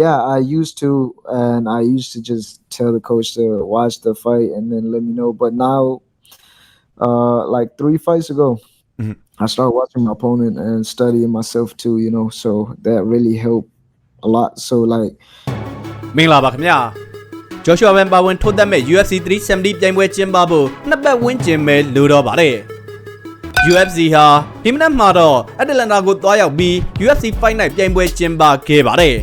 Yeah, I used to, and I used to just tell the coach to watch the fight and then let me know. But now, uh, like three fights ago, Mhm. I started watching my opponent and studying myself too. You know, so that really helped a lot. So like, မင်္ဂလာပါခင်ဗျာဂျော်ရှွာဘန်ပါဝင်ထိုးသက်မဲ့ UFC 370ပြိုင်ပွဲကျင်းပဖို့နှစ်ပတ်ဝန်းကျင်ပဲလိုတော့ပါတယ် UFC ဟာဒီမနက်မှာတော့အတလန်တာကိုသွားရောက်ပြီး UFC Fight Night ပြိုင်ပွဲကျင်းပခဲ့ပါတယ်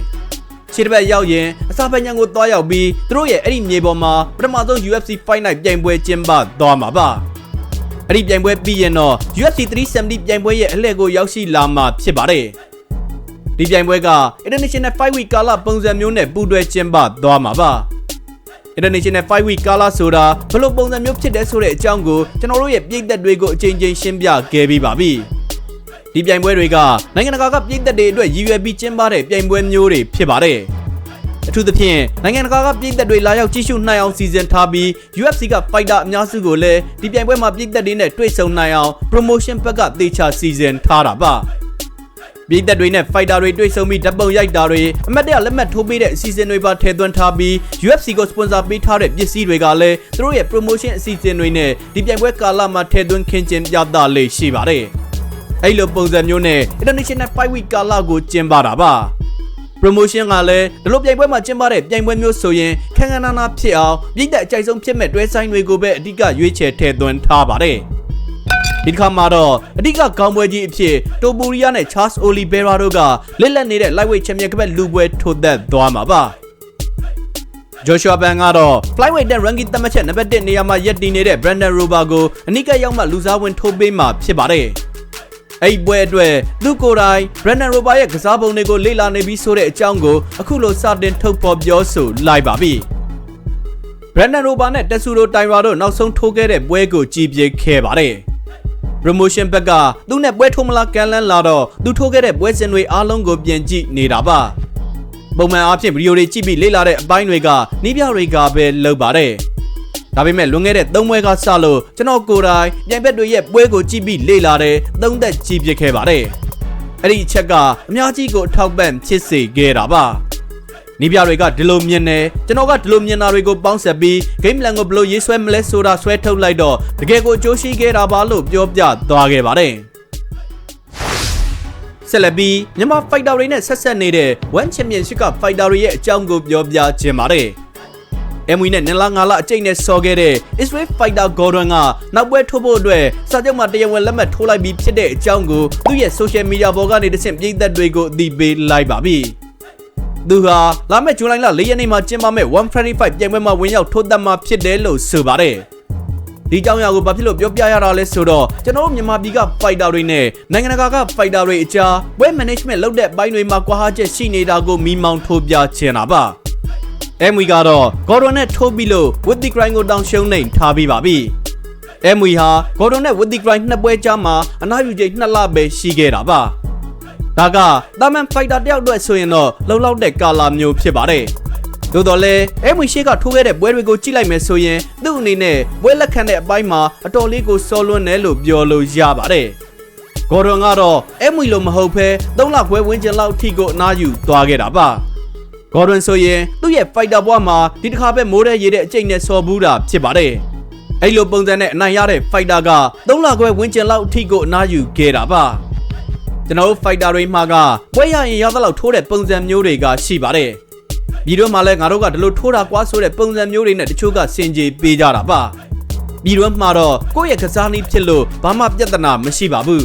ခြေတစ်ပတ်ရောက်ရင်အစာပညာကိုသွားရောက်ပြီးသူတို့ရဲ့အဲ့ဒီမြေပေါ်မှာပထမဆုံး UFC Fight Night ပြိုင်ပွဲကျင်းပသွားမှာပါအဲ့ဒီပြိုင်ပွဲပြီးရင်တော့ UFC 370ပြိုင်ပွဲရဲ့အလှည့်ကိုရောက်ရှိလာမှာဖြစ်ပါတယ်ဒီပြိုင်ပွဲက International Fight Week ကာလပုံစံမျိုးနဲ့ပူးတွဲကျင်းပသွားမှာပါ International 5 week ကာလဆိုတာဘယ်လိုပုံစံမျိုးဖြစ်တယ်ဆိုတဲ့အကြောင်းကိုကျွန်တော်တို့ရဲ့ပြည်သက်တွေကိုအချိန်ချင်းရှင်းပြခဲ့ပြီးပါပြီ။ ဒီပြိုင်ပွဲတွေကနိုင်ငံတကာကပြည်သက်တွေအတွက်ရည်ရွယ်ပြီးကျင်းပတဲ့ပြိုင်ပွဲမျိုးတွေဖြစ်ပါတယ်။အထူးသဖြင့်နိုင်ငံတကာကပြည်သက်တွေလာရောက်ကြည့်ရှုနိုင်အောင်စီစဉ်ထားပြီး UFC က fighter အများစုကိုလည်းဒီပြိုင်ပွဲမှာပြည်သက်တွေနဲ့တွေ့ဆုံနိုင်အောင် promotion ဘက်ကသေချာစီစဉ်ထားတာပါ။ပြည်သက်တွေနဲ့ fighter တွေတွေ့ဆုံပြီးဓာတ်ပုံရိုက်တာတွေအမတ်တရလက်မှတ်ထိုးပေးတဲ့အစီအစဉ်တွေပါထည့်သွင်းထားပြီး UFC ကို sponsor ပေးထားတဲ့ပစ္စည်းတွေကလည်းသူတို့ရဲ့ promotion အစီအစဉ်တွေနဲ့ဒီပြိုင်ပွဲကာလမှာထည့်သွင်းခင်းကျင်းပြသလေးရှိပါတယ်။ အဲ့လိုပုံစံမျိုးနဲ့ International Fight Week ကာလကိုကျင်းပတာပါ။ promotion ကလည်းဒီလိုပြိုင်ပွဲမှာကျင်းပတဲ့ပြိုင်ပွဲမျိုးဆိုရင်ခန်းခန်းနာနာဖြစ်အောင်ပြည်သက်အကြိုက်ဆုံးဖြစ်မဲ့တွဲဆိုင်တွေကိုပဲအဓိကရွေးချယ်ထည့်သွင်းထားပါတယ်။ဒီတစ်ခါမှာတော့အဓိကကောင်းပွဲကြီးအဖြစ်တိုပူရီယာနဲ့ Charles Oliveira တို့ကလက်လက်နေတဲ့ lightweight champion ကပတ်လူပွဲထိုးသက်သွားမှာပါ။ Joshua Ban ကတော့ flyweight နဲ့ ranking သတ်မှတ်ချက်နံပါတ်1နေရာမှာရပ်တည်နေတဲ့ Brandon Rober ကိုအနိကရောက်မှလူစားဝင်ထိုးပေးမှာဖြစ်ပါတယ်။ အဲ့ဒီပွဲအတွက်သူကိုယ်တိုင် Brandon Rober ရဲ့ကစားပုံတွေကိုလေ့လာနေပြီးဆိုတဲ့အကြောင်းကိုအခုလိုစတင်ထုတ်ဖော်ပြောဆိုလိုက်ပါပြီ။ Brandon Rober နဲ့ Tetsudo Taira တို့နောက်ဆုံးထိုးခဲ့တဲ့ပွဲကိုကြည်ပြစ်ခဲ့ပါတယ်။ promotion ဘက်ကသူနဲ့ပွဲထိုးမလားကန်လန်းလာတော့သူထိုးခဲ့တဲ့ပွဲစဉ်တွေအားလုံးကိုပြန်ကြည့်နေတာပါပုံမှန်အားဖြင့်ဗီဒီယိုတွေကြည့်ပြီးလေ့လာတဲ့အပိုင်းတွေကနီးပြတွေကပဲလုပ်ပါတယ် ဒါပေမဲ့လွန်ခဲ့တဲ့၃ပွဲကစလို့ကျွန်တော်ကိုယ်တိုင်ပြိုင်ဘက်တွေရဲ့ပွဲကိုကြည့်ပြီးလေ့လာတယ်သုံးသက်ကြည့်ပြခဲ့ပါတယ်အဲ့ဒီအချက်ကအများကြီးကိုအထောက်ပံ့ဖြစ်စေခဲ့တာပါနီးပြတွေကဒီလိုမြင်တယ်ကျွန်တော်ကဒီလိုမြင်တာတွေကိုပေါင်းဆက်ပြီး game plan ကိုဘယ်လိုရေးဆွဲမလဲဆိုတာဆွဲထုတ်လိုက်တော့တကယ်ကိုအကျိုးရှိခဲ့တာပါလို့ပြောပြသွားခဲ့ပါတယ်ဆက်လက်ပြီးမြန်မာ fighter တွေနဲ့ဆက်ဆက်နေတဲ့ One Championship က fighter တွေရဲ့အကြောင်းကိုပြောပြခြင်းပါတယ်။ MW နဲ့နလာငါလာအကျိတ်နဲ့ဆော်ခဲ့တဲ့ Israel Fighter Gordon ကနောက်ပွဲထိုးဖို့အတွက်စာချုပ်မှာတရားဝင်လက်မှတ်ထိုးလိုက်ပြီးဖြစ်တဲ့အကြောင်းကိုသူ့ရဲ့ social media ပေါ်ကနေတဆင့်ပြည်သက်တွေကိုအသိပေးလိုက်ပါပြီ။သူဟာလာမယ့်ဇူလိုင်လ၄ရက်နေ့မှာကျင်းပမယ့်135ပြိုင်ပွဲမှာဝင်ရောက်ထိုးသက်မှာဖြစ်တယ်လို့ဆိုပါတယ်။ဒီကြောင်ရာကိုဘာဖြစ်လို့ပြောပြရတာလဲဆိုတော့ကျွန်တော်တို့မြန်မာပြည်က fighter တွေနဲ့နိုင်ငံတကာက fighter တွေအကြား web management လုပ်တဲ့ဘိုင်းတွေမှာကွာဟချက်ရှိနေတာကိုမိမောင်းထိုးပြချင်တာပါ။ MW ကတော့ Gordon နဲ့ထိုးပြီးလို့ with the grind ကိုတောင်းရှုံးနေထားပြီးပါပြီ။ MW ဟာ Gordon နဲ့ with the grind နှစ်ပွဲကြားမှာအနားယူချိန်နှစ်လပဲရှိခဲ့တာပါ။ဒါကတာမန် fighter တယောက်အတွက်ဆိုရင်တော့လုံလောက်တဲ့ကာလာမျိုးဖြစ်ပါတယ်။သို့တော်လဲအဲမွေရှိကထိုးခဲ့တဲ့ပွဲတွေကိုကြည့်လိုက်မယ်ဆိုရင်သူ့အနေနဲ့ပွဲလက်ခံတဲ့အပိုင်းမှာအတော်လေးကိုစောလွန်းတယ်လို့ပြောလို့ရပါတယ်။ဂေါ်ဒွန်ကတော့အဲမွေလိုမဟုတ်ဘဲ၃လခွဲဝန်းကျင်လောက်အထိကိုအနားယူသွားခဲ့တာပါ။ ဂေါ်ဒွန်ဆိုရင်သူ့ရဲ့ fighter ဘွားမှာဒီတစ်ခါပဲမိုးရဲရည်တဲ့အကျိတ်နဲ့ဆော်ဘူးတာဖြစ်ပါတယ်။အဲ့လိုပုံစံနဲ့အနိုင်ရတဲ့ fighter က၃လခွဲဝန်းကျင်လောက်အထိကိုအနားယူခဲ့တာပါ။ကျွန်တော်တို့ fighter တွေမှာကပွဲရရင်ရသလောက်ထိုးတဲ့ပုံစံမျိုးတွေကရှိပါတယ်။ပြည်တွင်းမှာလည်းငါတို့ကဒီလိုထိုးတာကွာဆိုတဲ့ပုံစံမျိုးတွေနဲ့တချို့ကစင်ကြေပေးကြတာပါပြည်တွင်းမှာတော့ကိုယ့်ရဲ့ကစားနည်းဖြစ်လို့ဘာမှပြဿနာမရှိပါဘူး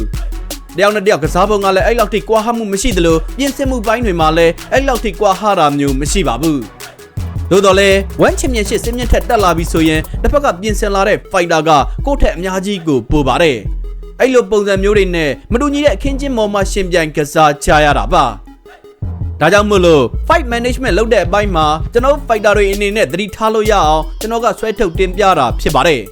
တယောက်နဲ့တယောက်ကစားပုံကလည်းအဲ့လောက်ထိကွာဟမှုမရှိသလိုပြင်ဆင်မှုပိုင်းတွေမှာလည်းအဲ့လောက်ထိကွာဟတာမျိုးမရှိပါဘူးသို့တော်လဲဝမ်ချန်ပီယံရှစ်စင်မြင့်ထက်တက်လာပြီဆိုရင်တစ်ဖက်ကပြင်ဆင်လာတဲ့ fighter ကကိုယ့်ထက်အများကြီးကိုပိုပါတယ်အဲ့လိုပုံစံမျိုးတွေနဲ့မတူညီတဲ့အခင်းချင်းပေါ်မှာရှင်ပြိုင်ကစားချရတာပါဒါကြောင့်မို့လို့ fight management လုပ်တဲ့အပိုင်းမှာကျွန်တော် fighter တွေအနေနဲ့သတိထားလို့ရအောင်ကျွန်တော်ကဆွဲထုတ်တင်ပြတာဖြစ်ပါတယ်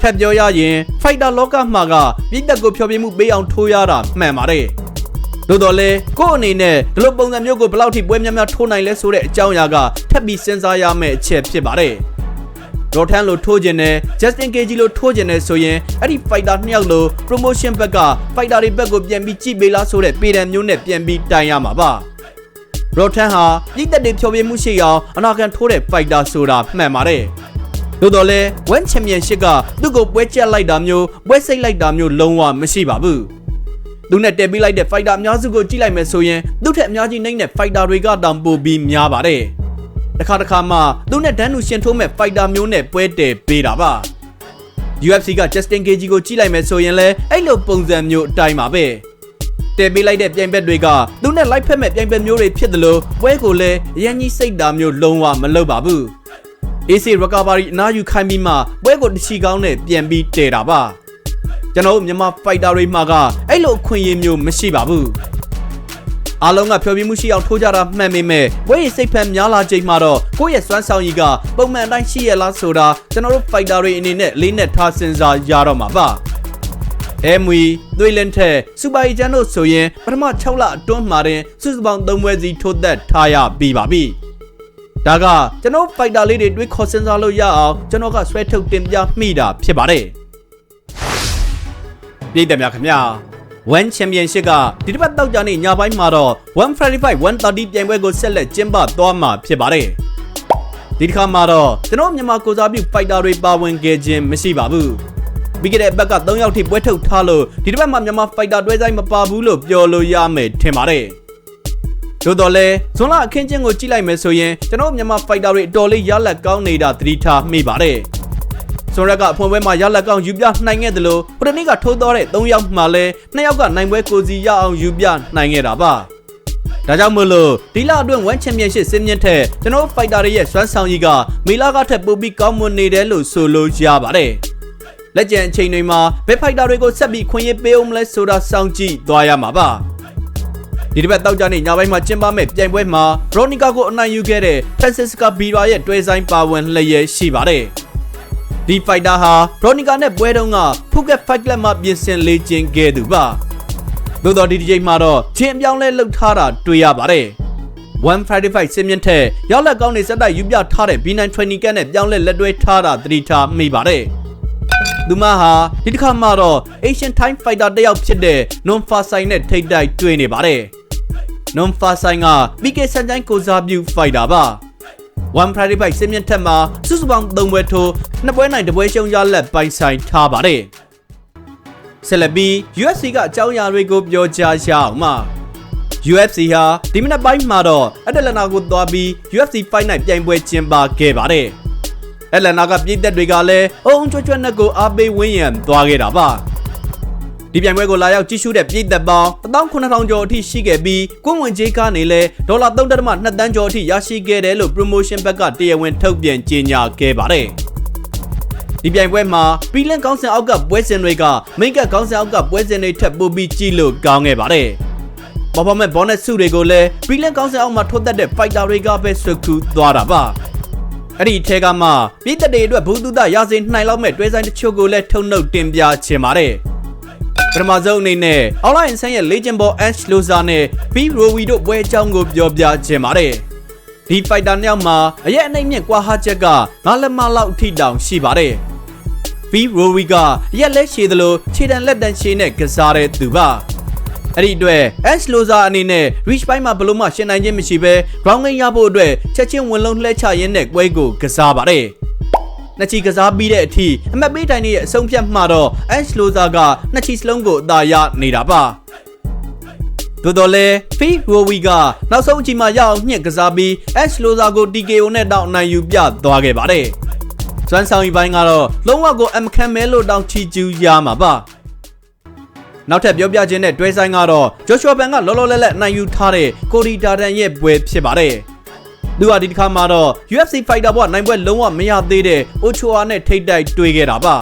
ထပ်ပြောရရင် fighter လောကမှာကပြည်သက်ကိုဖျော်ဖြေမှုပေးအောင်ထိုးရတာမှန်ပါတယ်သို့တော်လဲကို့အနေနဲ့ဒီလိုပုံစံမျိုးကိုဘယ်လောက်ထိပွဲများများထိုးနိုင်လဲဆိုတဲ့အကြောင်းအရာကထပ်ပြီးစဉ်းစားရမယ့်အချက်ဖြစ်ပါတယ်ဒေါ်ထန်လိုထိုးကျင်တယ် Justin Cage လိုထိုးကျင်တယ်ဆိုရင်အဲ့ဒီ fighter နှစ်ယောက်လို promotion ဘက်က fighter တွေဘက်ကိုပြန်ပြီးကြည့်ပေးလားဆိုတဲ့ပေတံမျိုးနဲ့ပြန်ပြီးတိုင်ရမှာပါရော့ထန်ဟာပြည်သက်တွေဖြောပြမှုရှိအောင်အနာကန်ထိုးတဲ့ fighter ဆိုတာမှန်ပါတယ် သို့တော်လဲ One Championship ကသူ့ကိုပွဲချက်လိုက်တာမျိုးပွဲစိတ်လိုက်တာမျိုးလုံးဝမရှိပါဘူးသူနဲ့တက်ပြီးလိုက်တဲ့ fighter အများစုကိုကြည့်လိုက်မယ်ဆိုရင်သူ့ထက်အများကြီးနှိမ့်တဲ့ fighter တွေကတောင်ပိုပြီးများပါတယ်တစ်ခါတစ်ခါမှသူနဲ့ဒန်းနူရှင်ထိုးမဲ့ fighter မျိုးနဲ့ပွဲတည်ပေးတာပါ UFC က Justin Gaethje ကိုကြည့်လိုက်မယ်ဆိုရင်လည်းအဲ့လိုပုံစံမျိုးအတိုင်းပါပဲတည်ပေးလိုက်တဲ့ပြိုင်ဘက်တွေကသူနဲ့လိုက်ဖက်မဲ့ပြိုင်ဘက်မျိုးတွေဖြစ်တယ်လို့ပွဲကိုလည်းအရင်ကြီးစိတ်ဓာတ်မျိုးလုံးဝမလုပ်ပါဘူး AC recovery အနားယူခိုင်းပြီးမှပွဲကိုတချီကောင်းနဲ့ပြန်ပြီးတည်တာပါကျွန်တော်တို့မြန်မာ fighter တွေမှာကအဲ့လိုအခွင့်အရေးမျိုးမရှိပါဘူးအားလုံးကဖျော်ဖြေမှုရှိအောင်ထိုးကြတာမှန်ပေမဲ့ပွဲရစိတ်ဖက်များလာချိန်မှာတော့ကိုယ့်ရဲ့စွမ်းဆောင်ရည်ကပုံမှန်အတိုင်းရှိရလားဆိုတာကျွန်တော်တို့ fighter တွေအနေနဲ့လေးနဲ့ထားစဉ်းစားရတော့မှာပါအဲမွီသွေးလင်းထက်စူပါအီဂျန်တို့ဆိုရင်ပထမ6လအတွင်းမှာတင်စုစုပေါင်း3ပွဲစီထိုးသက်ထားရပြီးပါပြီ ဒါကကျွန်တော် fighter လေးတွေတွေးခေါ်စဉ်းစားလို့ရအောင်ကျွန်တော်ကဆွဲထုတ်တင်ပြမိတာဖြစ်ပါတယ်ပြည်တယ်များခင်ဗျာ One Championship ကဒီတစ်ပတ်တောက်ကြနေ့ညပိုင်းမှာတော့135 130ပြိုင်ပွဲကိုဆက်လက်ကျင်းပသွားမှာဖြစ်ပါတယ်ဒီတစ်ခါမှာတော့ကျွန်တော်မြန်မာကိုစားပြု fighter တွေပါဝင်ခဲ့ခြင်းမရှိပါဘူးပြီးခဲ့တဲ့ဘက်က3ယောက်ထိပွဲထုတ်ထားလို့ဒီတစ်ပတ်မှာမြန်မာ fighter တွဲဆိုင်မပါဘူးလို့ပြောလို့ရမယ်ထင်ပါတယ် တို့တော့လဲဇွန်လအခင်းချင်းကိုကြည့်လိုက်မယ်ဆိုရင်ကျွန်တော်မြန်မာ fighter တွေအတော်လေးရလက်ကောင်းနေတာသတိထားမိပါတယ်စွန်ရက်ကအဖွင့်ပွဲမှာရလက်ကောင်းယူပြနိုင်ခဲ့တယ်လို့ပရနိကထိုးတော့တဲ့၃ယောက်မှလည်း၂ယောက်ကနိုင်ပွဲကိုစီရအောင်ယူပြနိုင်ခဲ့တာပါဒါကြောင့်မို့လို့ဒီလအတွင်း1 Championship စင်းမြင့်ထက်ကျွန်တော် fighter တွေရဲ့စွမ်းဆောင်ရည်ကမေလာကထက်ပိုပြီးကောင်းမွန်နေတယ်လို့ဆိုလို့ရပါတယ်လက်ကျန်အချိန်တွေမှာဘယ် fighter တွေကိုဆက်ပြီးခွင့်ရပေးအောင်မလဲဆိုတာစောင့်ကြည့်သွားရမှာပါ ဒီတစ်ပတ်တောက်ကြနေညပိုင်းမှာကျင်းပမဲ့ပြိုင်ပွဲမှာရိုနီကာကိုအနိုင်ယူခဲ့တဲ့ Francisca Bira ရဲ့တွဲဆိုင်ပါဝင်လျက်ရှိပါတယ်။ဒီ fighter ဟာရိုနီကာနဲ့ပွဲတုန်းက Phuket Fight Club မှာပြင်ဆင်လေ့ကျင့်ခဲ့သူပါ။သို့တော်ဒီဒီချိန်မှာတော့ချင်းအပြောင်းလဲလှုပ်ထားတာတွေ့ရပါတယ်။155စင်မြင့်ထက်ရောက်လက်ကောင်းနေစက်တိုက်ယူပြထားတဲ့ B9 20 ကနဲ့ပြောင်းလဲလက်တွဲထားတာသတိထားမိပါတယ်။သူမဟာဒီတစ်ခါမှတော့ Asian Time Fighter တစ်ယောက်ဖြစ်တဲ့ Non Fasai နဲ့ထိတ်တိုက်တွေ့နေပါတယ်။ Non Fasai က PK စန်ချိုင်းကိုစားပြု Fighter ပါ။ One Friday Fight စင်မြင့်ထက်မှာစုစုပေါင်း3ပွဲထိုးနှစ်ပွဲနိုင်တစ်ပွဲရှုံးရလက်ပိုင်ဆိုင်ထားပါတယ်။ဆက်လက်ပြီး UFC ကအကြောင်းအရာတွေကိုပြောကြားရအောင်ပါ။ UFC ဟာဒီမနက်ပိုင်းမှာတော့အတလနာကိုသွားပြီး UFC Fight Night ပြိုင်ပွဲကျင်းပခဲ့ပါတယ်။အတလနာကပြည်သက်တွေကလည်းအုံချွတ်ချွတ်နဲ့ကိုအားပေးဝင်းရံသွားခဲ့တာပါ။ ဒီပြိုင်ပွဲကိုလာရောက်ကြည့်ရှုတဲ့ပြည်သက်ပေါင်း19000ကျော်အထိရှိခဲ့ပြီးကွန်းဝင်ကြေးကားနေလဲဒေါ်လာ3.2တန်းကျော်အထိရရှိခဲ့တယ်လို့ promotion ဘက်ကတရားဝင်ထုတ်ပြန်ကြေညာခဲ့ပါတယ်။ဒီပြိုင်ပွဲမှာပီလန်ကောင်းဆန်အောက်ကပွဲစဉ်တွေကမိတ်ကကောင်းဆန်အောက်ကပွဲစဉ်တွေထပ်ပို့ပြီးကြည့်လို့ကောင်းခဲ့ပါတယ်။ပေါ်ပေါ်မဲ့ဘောနက်စုတွေကိုလည်းပီလန်ကောင်းဆန်အောက်မှာထိုးသက်တဲ့ fighter တွေကပဲဆွတ်ခူးသွားတာပါ။အဲ့ဒီအထက်ကမှပြည်သက်တွေအတွက်ဘူးတုဒရစေနိုင်လောက်မဲ့တွဲဆိုင်တချို့ကိုလည်းထုံနှုတ်တင်ပြချင်ပါတယ်။ ပထမဆုံးအနေနဲ့ online ဆန်းရဲ့ Legend Ball Ash Loza နဲ့ B Rowi တို့ပွဲအကြောင်းကိုပြောပြချင်ပါတယ်။ဒီ fighter နှစ်ယောက်မှာအရက်အနှိမ့်မြင့်ကွာဟာချက်ကငါးလက်မလောက်အထိတောင်ရှိပါတယ်။ B Rowi ကရက်လက်ရှည်သလိုခြေတံလက်တံရှည်နဲ့ကစားတဲ့သူပါ။အဲ့ဒီအတွက် Ash Loza အနေနဲ့ reach ပိုင်းမှာဘလို့မှရှင်းနိုင်ခြင်းမရှိဘဲ ground game ရဖို့အတွက်ချက်ချင်းဝင်လုံးလှဲချရင်းနဲ့ပွဲကိုကစားပါတယ်။ နှစ်ချီကစားပြီးတဲ့အထိအမတ်ပေးတိုင်ရဲ့အဆုံးဖြတ်မှတော့ Ash Loza ကနှစ်ချီစလုံးကိုအသာရနေတာပါ။သို့တော်လဲ Fee Rowi ကနောက်ဆုံးအချိန်မှာရအောင်ညှစ်ကစားပြီး Ash Loza ကို TKO နဲ့တောင်းအနိုင်ယူပြသွားခဲ့ပါတယ်။စွမ်းဆောင်ရီပိုင်းကတော့လုံးဝကိုအမခံမဲလို့တောင်းချီကျူးရမှာပါ။နောက်ထပ်ပြောပြခြင်းတဲ့တွဲဆိုင်ကတော့ Joshua Ban ကလောလောလတ်လတ်နိုင်ယူထားတဲ့ Cody Darden ရဲ့ပွဲဖြစ်ပါတယ်။ သူဟာဒီတစ်ခါမှာတော့ UFC Fighter ဘွားနိုင်ပွဲလုံးဝမရသေးတဲ့ Ochoa နဲ့ထိတ်တိုက်တွေ့ခဲ့တာပါ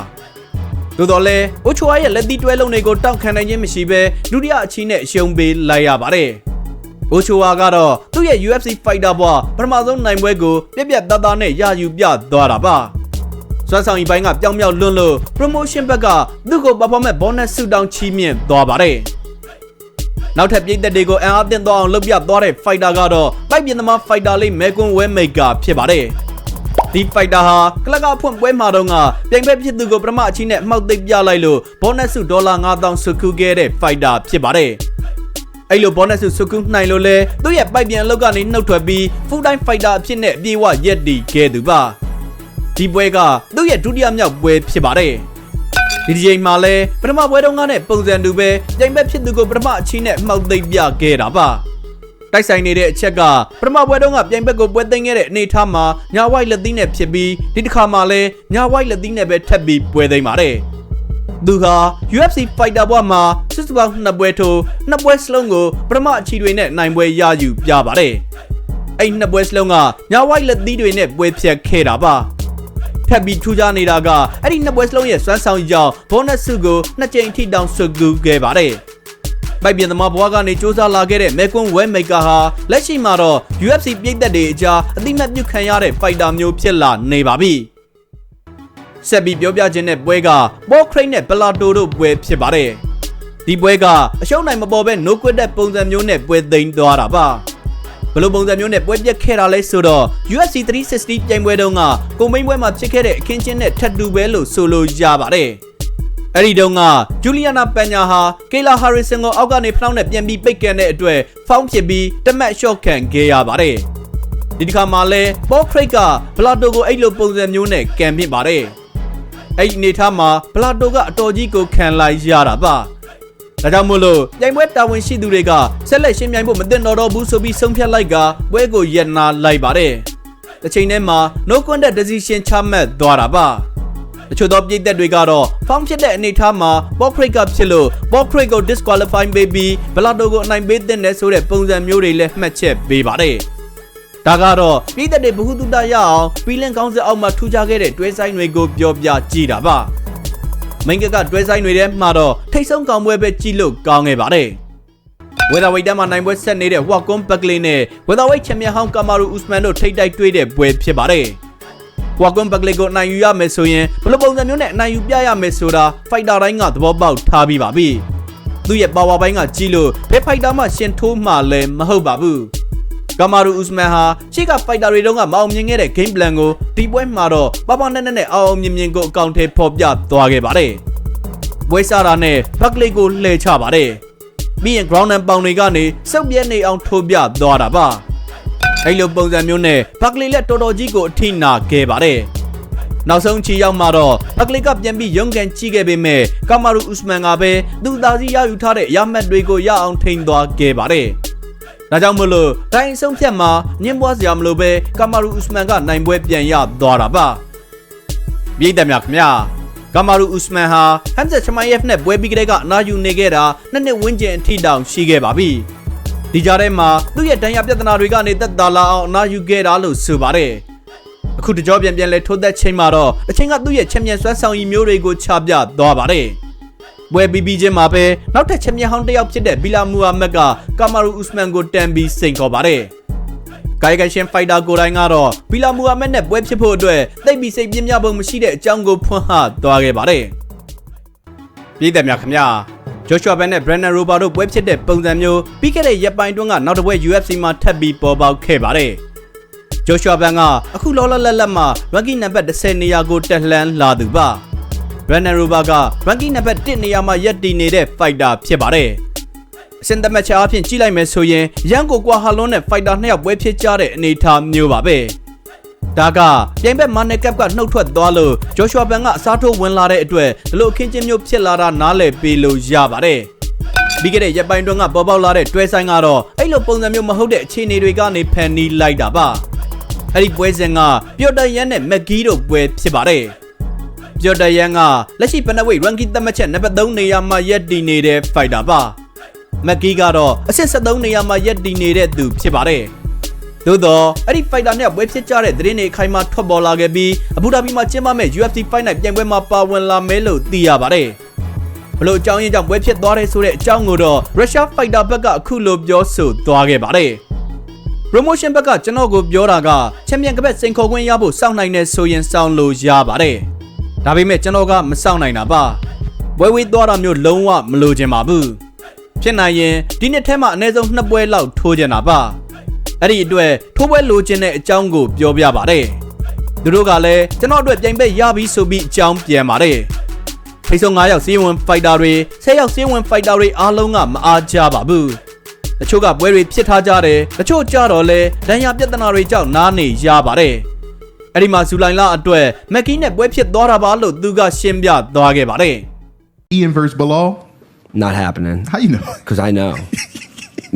။သို့တော်လဲ Ochoa ရဲ့လက်သီးတွဲလုံးတွေကိုတောက်ခံနိုင်ခြင်းမရှိဘဲဒုတိယအချီနဲ့ရှုံးပေးလိုက်ရပါတယ်။ Ochoa ကတော့သူ့ရဲ့ UFC Fighter ဘွားပထမဆုံးနိုင်ပွဲကိုပြက်ပြက်သားသားနဲ့ရယူပြသွားတာပါ။စွမ်းဆောင်ရီပိုင်းကပြောင်းပြောင်းလွန်းလို့ promotion ဘက်ကသူ့ကို performance bonus ဆုတောင်းချီးမြှင့်သွားပါတယ်။ နောက်ထပ်ပြည်သက်တွေကိုအန်အားသင့်သွားအောင်လုပ်ပြသွားတဲ့ fighter ကတော့ပိုက်ပြင်သမား fighter လေးမဲကွန်းဝဲမိတ်ကဖြစ်ပါတယ်ဒီ fighter ဟာကလကဖွင့်ပွဲမှာတော့ကပြိုင်ပွဲဖြစ်သူကိုပထမအချင်းနဲ့အမှောက်သိပ်ပြလိုက်လို့ဘောနက်စုဒေါ်လာ9000စုခုခဲ့တဲ့ fighter ဖြစ်ပါတယ်အဲ့လိုဘောနက်စုစုကူးနိုင်လို့လဲသူ့ရဲ့ပိုက်ပြန်အလုပ်ကနေနှုတ်ထွက်ပြီး full time fighter အဖြစ်နဲ့အပြေအဝရက်တည်ခဲ့သူပါဒီပွဲကသူ့ရဲ့ဒုတိယမြောက်ပွဲဖြစ်ပါတယ် ဒီဒီချိန်မှာလဲပထမပွဲတုန်းကနဲ့ပုံစံတူပဲပြိုင်ဘက်ဖြစ်သူကိုပထမအချင်းနဲ့မှောက်သိမ့်ပြခဲ့တာပါတိုက်ဆိုင်နေတဲ့အချက်ကပထမပွဲတုန်းကပြိုင်ဘက်ကိုပွဲသိမ်းခဲ့တဲ့အနေအထားမှာညာဝိုက်လက်သီးနဲ့ဖြစ်ပြီးဒီတစ်ခါမှလဲညာဝိုက်လက်သီးနဲ့ပဲထပ်ပြီးပွဲသိမ်းပါတယ်သူဟာ UFC fighter ဘွားမှာစစ်စပေါင်းနှစ်ပွဲထိုးနှစ်ပွဲစလုံးကိုပထမအချီတွေနဲ့နိုင်ပွဲရယူပြပါတယ်အဲ့နှစ်ပွဲစလုံးကညာဝိုက်လက်သီးတွေနဲ့ပွဲဖြတ်ခဲ့တာပါ ထပ်ပြီးထူးခြားနေတာကအဲ့ဒီနှစ်ပွဲစလုံးရဲ့စွမ်းဆောင်ကြောင့်ဘောနက်စုကိုနှစ်ကြိမ်ထိတောင်ဆွတ်ကူးခဲ့ပါတယ်ပိုက်ပြန်သမားဘွားကနေစူးစမ်းလာခဲ့တဲ့မဲကွန်းဝဲမိကာဟာလက်ရှိမှာတော့ UFC ပြည်သက်တွေအကြားအတိမတ်ပြုခံရတဲ့ဖိုက်တာမျိုးဖြစ်လာနေပါပြီ။ဆက်ပြီးပြောပြခြင်းတဲ့ပွဲကဘောခရိတ်နဲ့ပလာတိုတို့ပွဲဖြစ်ပါတယ်။ဒီပွဲကအရှုံးနိုင်မပေါ်ဘဲ no quit တဲ့ပုံစံမျိုးနဲ့ပွဲသိမ်းသွားတာပါ။ ဘယ်လိုပုံစံမျိုးနဲ့ပွဲပြက်ခဲ့တာလဲဆိုတော့ UFC 360ပြိုင်ပွဲတုန်းကကိုမိန်ပွဲမှာဖြစ်ခဲ့တဲ့အခင်းချင်းနဲ့ထပ်တူပဲလို့ဆိုလိုရပါတယ်။အဲ့ဒီတုန်းကဂျူလီယာနာပညာဟာကေလာဟာရီဆန်ကိုအောက်ကနေဖလောင်းနဲ့ပြန်ပြီးပိတ်ကန်တဲ့အတွက်ဖောင်းဖြစ်ပြီးတမက်ရှော့ခံခဲ့ရပါတယ်။ဒီတစ်ခါမှလဲဘောခရိတ်ကဘလာတိုကိုအဲ့လိုပုံစံမျိုးနဲ့ကန်ပစ်ပါတယ်။အဲ့ဒီအနေထားမှာဘလာတိုကအတော်ကြီးကိုခံလိုက်ရတာပါ။ ဒါကြောင့်မို့လို့ပြိုင်ပွဲတာဝန်ရှိသူတွေကဆက်လက်ရှင်းပြိုင်ဖို့မသင့်တော်တော့ဘူးဆိုပြီးဆုံးဖြတ်လိုက်ကပွဲကိုရပ်နာလိုက်ပါတယ်။တစ်ချိန်တည်းမှာ no contact decision ချမှတ်သွားတာပါ။တချို့သောပြည်သက်တွေကတော့ဖောင်းဖြစ်တဲ့အနေအထားမှာ Bob Craig ကဖြစ်လို့ Bob Craig ကို disqualify ပေးပြီးဘလာတိုကိုအနိုင်ပေးတဲ့ဆိုတဲ့ပုံစံမျိုးတွေလည်းမှတ်ချက်ပေးပါတယ်။ဒါကတော့ပြည်သက်တွေဘ ഹു တုတရအောင်ပြီးလင်းကောင်းစအောက်မှာထူးခြားခဲ့တဲ့တွဲဆိုင်တွေကိုပြောပြကြည့်တာပါ။ မင်းကကတွဲဆိုင်တွေထဲမှာတော့ထိတ်ဆုံးကောင်ပွဲပဲကြည့်လို့ကောင်းခဲ့ပါတယ်။ဝေဒါဝိတ်တမ်းမှာနိုင်ပွဲဆက်နေတဲ့ဟွာကွန်ပက်ကလေးနဲ့ဝေဒါဝိတ်ချန်ပီယံဟောင်းကာမာရူဥစမန်တို့ထိတ်တိုက်တွေ့တဲ့ပွဲဖြစ်ပါတယ်။ကွာကွန်ဘက်ကလေးကိုအနိုင်ယူရမယ်ဆိုရင်ဘယ်လိုပုံစံမျိုးနဲ့အနိုင်ယူပြရမယ်ဆိုတာဖိုက်တာတိုင်းကသဘောပေါက်ထားပြီးပါပြီသူ့ရဲ့ပါဝါပိုင်းကကြီးလို့ဘယ်ဖိုက်တာမှရှင်ထိုးမှလည်းမဟုတ်ပါဘူး ကမာရူဥစမန်ဟာရှေ့ကဖိုက်တာတွေတုန်းကမအောင်မြင်ခဲ့တဲ့ game plan ကိုဒီပွဲမှာတော့ပပနဲ့နဲ့နဲ့အောင်အောင်မြင်မြင်ကိုအကောင့်ထဲပေါ်ပြသွားခဲ့ပါတယ်။ပွဲစားတာနဲ့ဘက်ကလေးကိုလှည့်ချပါတယ်။ပြီးရင် ground and pound တွေကနေစုပ်ပြဲနေအောင်ထိုးပြသွားတာပါ။အဲ့လိုပုံစံမျိုးနဲ့ဘက်ကလေးလက်တော်တော်ကြီးကိုအထိနာခဲ့ပါတယ်။နောက်ဆုံးချီရောက်မှာတော့ဘက်ကလေးကပြန်ပြီးရုန်းကန်ကြည့်ခဲ့ပေမဲ့ကာမာရူဥစမန်ကပဲသူ့သားစီရယူထားတဲ့ရမတ်တွေကိုရအောင်ထိန်သွားခဲ့ပါတယ်။ ဒါကြောင့်မလို့တိုင်းဆုံးဖြတ်မှာညင်ပွားစရာမလိုပဲကာမာရူဥစမန်ကနိုင်ပွဲပြန်ရသွားတာပါ။ပြည်သက်များခင်ဗျာကာမာရူဥစမန်ဟာဟမ်ဇက်ချမိုင်ယက်နဲ့ပွဲပြီးကလေးကအနာယူနေခဲ့တာနှစ်နှစ်ဝန်းကျင်အထိတောင်ရှိခဲ့ပါပြီ။ဒီကြားထဲမှာသူ့ရဲ့တန်ရပြဿနာတွေကနေသက်သာလာအောင်အနာယူခဲ့တာလို့ဆိုပါတယ်အခုတကြောပြန်ပြန်လဲထိုးသက်ချိန်မှာတော့အချိန်ကသူ့ရဲ့ချက်မြန်ဆွမ်းဆောင်ရည်မျိုးတွေကိုချပြသွားပါတယ် ဘွဲပြီးပြီးချင်းမှာပဲနောက်ထပ်ချက်မြန်ဟောင်းတစ်ယောက်ဖြစ်တဲ့ဘီလာမူဟာမက်ကကာမာရူဥစမန်ကိုတန်ပြီးစိန်ခေါ်ပါတယ်ဂိုင်ဂန်ရှင်ဖိုက်တာကိုတိုင်းကတော့ဘီလာမူဟာမက်နဲ့ပွဲဖြစ်ဖို့အတွက်သိပ်ပြီးစိတ်ပြင်းပြပုံမရှိတဲ့အကြောင်းကိုဖွင့်ဟသွားခဲ့ပါတယ်ပြည်သက်များခင်ဗျာဂျိုရှွာဘန်နဲ့ Brandon Rober တို့ပွဲဖြစ်တဲ့ပုံစံမျိုးပြီးခဲ့တဲ့ရက်ပိုင်းတွင်းကနောက်တစ်ပွဲ UFC မှာထပ်ပြီးပေါ်ပေါက်ခဲ့ပါတယ်။ဂျိုရှွာဘန်ကအခုလောလောလတ်လတ်မှာ ranking နံပါတ်10နေရာကိုတက်လှမ်းလာသူပါ။ Brandon Rober က ranking နံပါတ်1နေရာမှာရပ်တည်နေတဲ့ fighter ဖြစ်ပါတယ်။အစင်သမတ်ချအဖြစ်ကြည့်လိုက်မယ်ဆိုရင်ရန်ကိုကွာဟာလွန်နဲ့ fighter နှစ်ယောက်ပွဲဖြစ်ကြတဲ့အနေအထားမျိုးပါပဲ။ဒါကပြိုင်ဘက်မာနယ်ကပ်ကနှုတ်ထွက်သွားလို့ဂျိုရှွာဘန်ကအစားထိုးဝင်လာတဲ့အတွက်ဒီလိုအခင်းချင်းမျိုးဖြစ်လာတာနားလည်ပေးလို့ရပါတယ်ပြီးခဲ့တဲ့ရက်ပိုင်းတွင်းကပေါ်ပေါက်လာတဲ့တွဲဆိုင်ကတော့အဲ့လိုပုံစံမျိုးမဟုတ်တဲ့အခြေအနေတွေကနေဖန်နီးလိုက်တာပါအဲ့ဒီပွဲစဉ်ကပျော်တရန်နဲ့မက်ဂီတို့ပွဲဖြစ်ပါတယ် ပျော်တရန်ကလက်ရှိပနဝိတ် ranking သတ်မှတ်ချက်နံပါတ်3နေရာမှာရပ်တည်နေတဲ့ fighter ပါမက်ဂီကတော့အဆင့်73နေရာမှာရပ်တည်နေတဲ့သူဖြစ်ပါတယ်သို့တော့အဲ့ဒီ fighter နဲ့ပွဲဖြစ်ကြတဲ့သတင်းတွေအခိုင်အမာထွက်ပေါ်လာခဲ့ပြီးအဘူဒါဘီမှာကျင်းပမဲ့ UFC Fight Night ပြိုင်ပွဲမှာပါဝင်လာမယ်လို့သိရပါတယ်ဘလို့အကြောင်းရင်းကြောင့်ပွဲဖြစ်သွားတယ်ဆိုတဲ့အကြောင်းကိုတော့ Russia Fighter ဘက်ကအခုလိုပြောဆိုသွားခဲ့ပါတယ် promotion ဘက်ကကျွန်တော်ကိုပြောတာကချန်ပီယံကပတ်စိန်ခေါ်ခွင့်ရဖို့စောင့်နိုင်နေဆိုရင်စောင့်လို့ရပါတယ် ဒါပေမဲ့ကျွန်တော်ကမစောင့်နိုင်တာပါပွဲဝေးသွားတာမျိုးလုံးဝမလိုချင်ပါဘူးဖြစ်နိုင်ရင်ဒီနှစ်ထဲမှာအနည်းဆုံးနှစ်ပွဲလောက်ထိုးကြတာပါအဲ့ဒီအတွက်ထိုးပွဲလိုချင်တဲ့အကြောင်းကိုပြောပြပါတယ်သူတို့ကလည်းကျွန်တော်အတွက်ပြိုင်ဘက်ရပြီဆိုပြီးအကြောင်းပြန်ပါတယ်ထိတ်ဆုံး9ယောက်စီးဝင်ဖိုက်တာတွေ10ယောက်စီးဝင်ဖိုက်တာတွေအားလုံးကမအားကြပါဘူးတချို့ကပွဲတွေဖြစ်ထားကြတယ်တချို့ကြတော့လဲဒဏ်ရာပြဿနာတွေကြောင့်နားနေရပါတယ် အဲ့ဒီမှာဇူလိုင်လအတွက်မက်ကီးနဲ့ပွဲဖြစ်သွားတာပါလို့သူကရှင်းပြသွားခဲ့ပါတယ် Ian versus Bilal. Not happening. How you know? Because I know.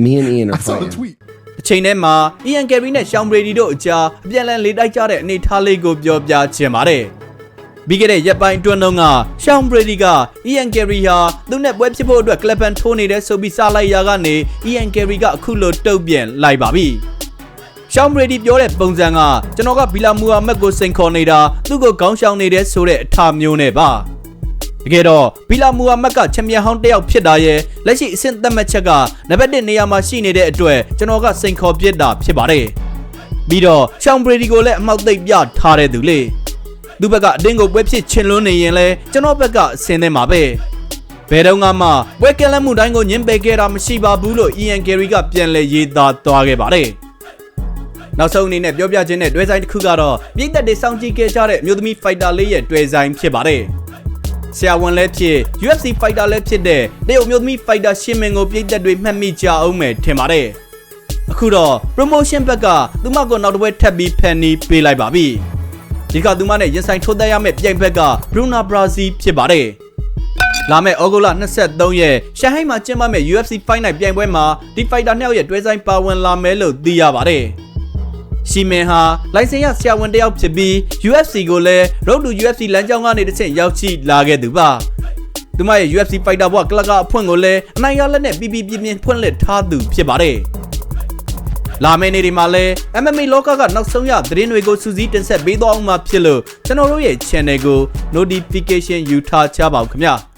Me and Ian I are saw the fighting. tweet. တစ်ချိန်တည်းမှာ Ian Carey နဲ့ Sean Brady တို့အကြားအပြန်အလှန်လေးတိုက်ကြတဲ့အနေအထားလေးကိုပြောပြချင်ပါတယ်။ပြီးခဲ့တဲ့ရက်ပိုင်းအတွင်းတုန်းက Sean Brady က Ian Carey ဟာသူနဲ့ပွဲဖြစ်ဖို့အတွက်ကလပ်ပန်ထိုးနေတဲ့ဆိုပြီးစလိုက်ရာကနေ Ian Carey ကအခုလိုတုံ့ပြန်လိုက်ပါပြီ။ Sean Brady ပြောတဲ့ပုံစံကကျွန်တော်ကဘီလာမူဟာမက်ကိုစိန်ခေါ်နေတာသူ့ကိုခေါင်းရှောင်နေတဲ့ဆိုတဲ့အထာမျိုးနဲ့ပါ။တကယ်တော့ဘီလာမူဟာမက်ကချန်ပီယံဟောင်းတစ်ယောက်ဖြစ်တာရဲ့လက်ရှိအဆင့်သက်မှတ်ချက်ကနံပါတ်1နေရာမှာရှိနေတဲ့အတွက်ကျွန်တော်ကစိန်ခေါ်ပြစ်တာဖြစ်ပါတယ်။ပြီးတော့ရှောင်းဘရီဒီကိုလည်းအမောက်သိပ်ပြထားတဲ့သူလေ။သူ့ဘက်ကအတင်းကိုပွဲဖြစ်ချင်လွန်းနေရင်လဲကျွန်တော်ဘက်ကအဆင်သင့်ပါပဲ။ဘယ်တော့မှပွဲကလန့်မှုတိုင်းကိုညှင်းပယ်ခဲ့တာမရှိပါဘူးလို့ Ian Carey ကပြန်လည်ရေးသားသွားခဲ့ပါတယ်။ နောက်ဆုံးအနေနဲ့ပြောပြခြင်းတဲ့တွဲဆိုင်တစ်ခုကတော့ပြည်သက်တွေစောင့်ကြည့်ခဲ့ကြတဲ့အမျိုးသမီးဖိုက်တာလေးရဲ့တွဲဆိုင်ဖြစ်ပါတယ်။ဆရာဝန်လည်းဖြစ် UFC fighter လည်းဖြစ်တဲ့တရုတ်မျိုးသမီး fighter ရှင်းမင်ကိုပြည်သက်တွေမှတ်မိကြအောင်မယ်ထင်ပါတယ်။အခုတော့ promotion ဘက်ကသူမကိုနောက်တစ်ပွဲထပ်ပြီးဖန်နီးပေးလိုက်ပါပြီ။ဒီကသူမနဲ့ရင်ဆိုင်ထိုးသက်ရမယ့်ပြိုင်ဘက်က Bruna Brazil ဖြစ်ပါတယ်။လာမယ့်ဩဂုတ်လ23ရက်ရှန်ဟိုင်းမှာကျင်းပမယ့် UFC Fight Night ပြိုင်ပွဲမှာဒီ fighter နှစ်ယောက်ရဲ့တွဲဆိုင်ပါဝင်လာမယ်လို့သိရပါတယ်။ ရှီမင်ဟာလိုင်စင်ရဆရာဝန်တစ်ယောက်ဖြစ်ပြီး UFC ကိုလည်း Road to UFC လမ်းကြောင်းကနေတစ်ဆင့်ရောက်ရှိလာခဲ့သူပါ။သူမရဲ့ UFC Fighter ဘဝကလကအဖွင့်ကိုလည်းအနိုင်ရလက်နဲ့ပြပြပြပြဖွင့်လှစ်ထားသူဖြစ်ပါတယ်။လာမယ့်နေ့ဒီမှာလည်း MMA လောကကနောက်ဆုံးရသတင်းတွေကိုစူးစီးတင်ဆက်ပေးသွားအောင်မှာဖြစ်လို့ကျွန်တော်တို့ရဲ့ channel ကို notification ယူထားချပါဦးခင်ဗျာ။